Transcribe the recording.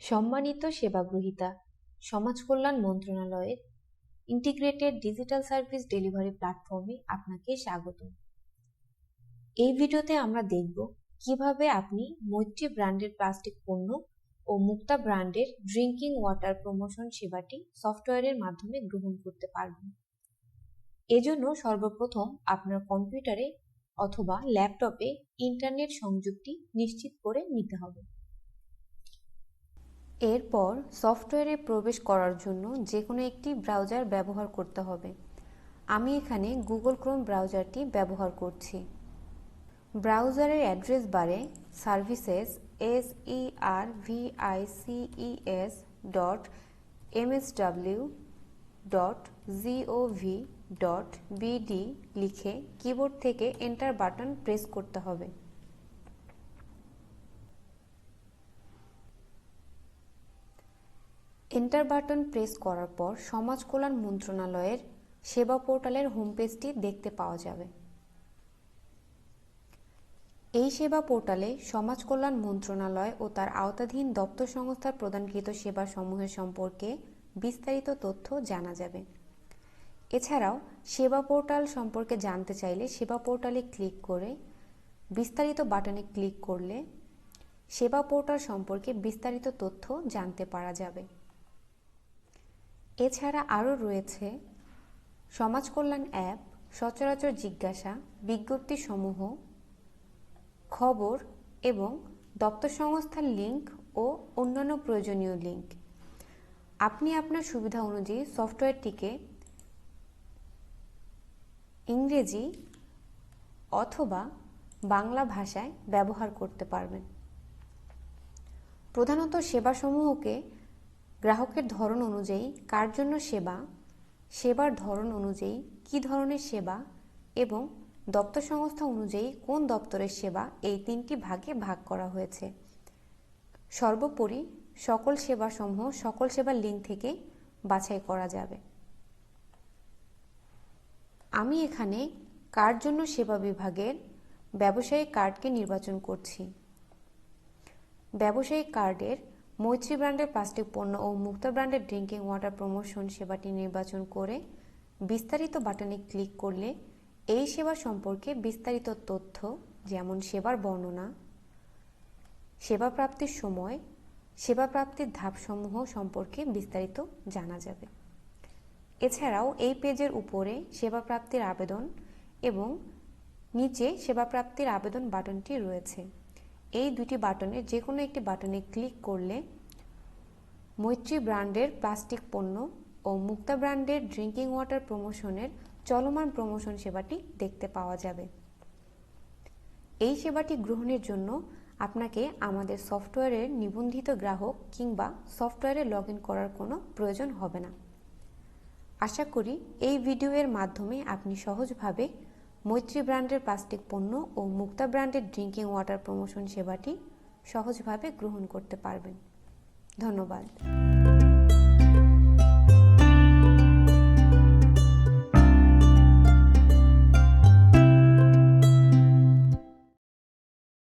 সম্মানিত সেবাগ্রহীতা, সমাজ কল্যাণ মন্ত্রণালয়ের ইন্টিগ্রেটেড ডিজিটাল সার্ভিস ডেলিভারি প্ল্যাটফর্মে আপনাকে স্বাগত। এই ভিডিওতে আমরা দেখব কীভাবে আপনি মৈত্রী ব্র্যান্ডের প্লাস্টিক পণ্য ও মুক্তা ব্র্যান্ডের ড্রিঙ্কিং ওয়াটার প্রমোশন সেবাটি সফটওয়্যারের মাধ্যমে গ্রহণ করতে পারবেন। এজন্য সর্বপ্রথম আপনার কম্পিউটারে অথবা ল্যাপটপে ইন্টারনেট সংযুক্তি নিশ্চিত করে নিতে হবে। এরপর সফটওয়্যারে প্রবেশ করার জন্য যে কোনো একটি ব্রাউজার ব্যবহার করতে হবে। আমি এখানে গুগল ক্রোম ব্রাউজারটি ব্যবহার করছি। ব্রাউজারের অ্যাড্রেস বারে services S E R V I CES dot M S MSW dot gov dot BD লিখে কিবোর্ড থেকে এন্টার বাটন প্রেস করতে হবে। এন্টার বাটন প্রেস করার পর সমাজ কল্যাণ মন্ত্রণালয়ের সেবা পোর্টালের হোম পেজটি দেখতে পাওয়া যাবে। এই সেবা পোর্টালে সমাজ কল্যাণ মন্ত্রণালয় ও তার আওতাধীন দপ্তর সংস্থার প্রদানকৃত সেবা সমূহের সম্পর্কে বিস্তারিত তথ্য জানা যাবে। এছাড়াও, সেবা পোর্টাল সম্পর্কে জানতে চাইলে সেবা পোর্টালে ক্লিক করে বিস্তারিত বাটনে ক্লিক করলে সেবা পোর্টাল সম্পর্কে বিস্তারিত তথ্য জানতে পারা যাবে। এছাড়া আরও রয়েছে সমাজ কল্যাণ অ্যাপ, সচরাচর জিজ্ঞাসা বিজ্ঞপ্তি সমূহ খবর এবং দপ্তর সংস্থার লিঙ্ক ও অন্যান্য প্রয়োজনীয় লিঙ্ক। আপনি আপনার সুবিধা অনুযায়ী সফটওয়্যারটিকে ইংরেজি অথবা বাংলা ভাষায় ব্যবহার করতে পারবেন। প্রধানত সেবাসমূহকে গ্রাহকের ধরন অনুযায়ী কার জন্য সেবা, সেবার ধরন অনুযায়ী কী ধরনের সেবা এবং দপ্তর সংস্থা অনুযায়ী কোন দপ্তরের সেবা এই তিনটি ভাগে ভাগ করা হয়েছে। সর্বোপরি সকল সেবাসমূহ সকল সেবার লিঙ্ক থেকে বাছাই করা যাবে। আমি এখানে কার জন্য সেবা বিভাগের ব্যবসায়িক কার্ডকে নির্বাচন করছি। ব্যবসায়িক কার্ডের মৈত্রী ব্র্যান্ডের প্লাস্টিক পণ্য ও মুক্তা ব্র্যান্ডের ড্রিঙ্কিং ওয়াটার প্রমোশন সেবাটি নির্বাচন করে বিস্তারিত বাটনে ক্লিক করলে এই সেবা সম্পর্কে বিস্তারিত তথ্য, যেমন সেবার বর্ণনা, সেবা প্রাপ্তির সময়, সেবা প্রাপ্তির ধাপসমূহ সম্পর্কে বিস্তারিত জানা যাবে। এছাড়াও এই পেজের উপরে সেবা প্রাপ্তির আবেদন এবং নিচে সেবা প্রাপ্তির আবেদন বাটনটি রয়েছে। এই দুটি বাটনের যে কোনো একটি বাটনে ক্লিক করলে মৈত্রী ব্র্যান্ডের প্লাস্টিক পণ্য ও মুক্তা ব্র্যান্ডের ড্রিঙ্কিং ওয়াটার প্রমোশনের চলমান প্রমোশন সেবাটি দেখতে পাওয়া যাবে। এই সেবাটি গ্রহণের জন্য আপনাকে আমাদের সফটওয়্যারের নিবন্ধিত গ্রাহক কিংবা সফটওয়্যারে লগ করার কোনো প্রয়োজন হবে না। আশা করি এই ভিডিওর মাধ্যমে আপনি সহজভাবে মৈত্রী ব্র্যান্ডের প্লাস্টিক পণ্য ও মুক্তা ব্র্যান্ডের ড্রিঙ্কিং ওয়াটার প্রমোশন সেবাটি সহজভাবে গ্রহণ করতে পারবেন। ধন্যবাদ।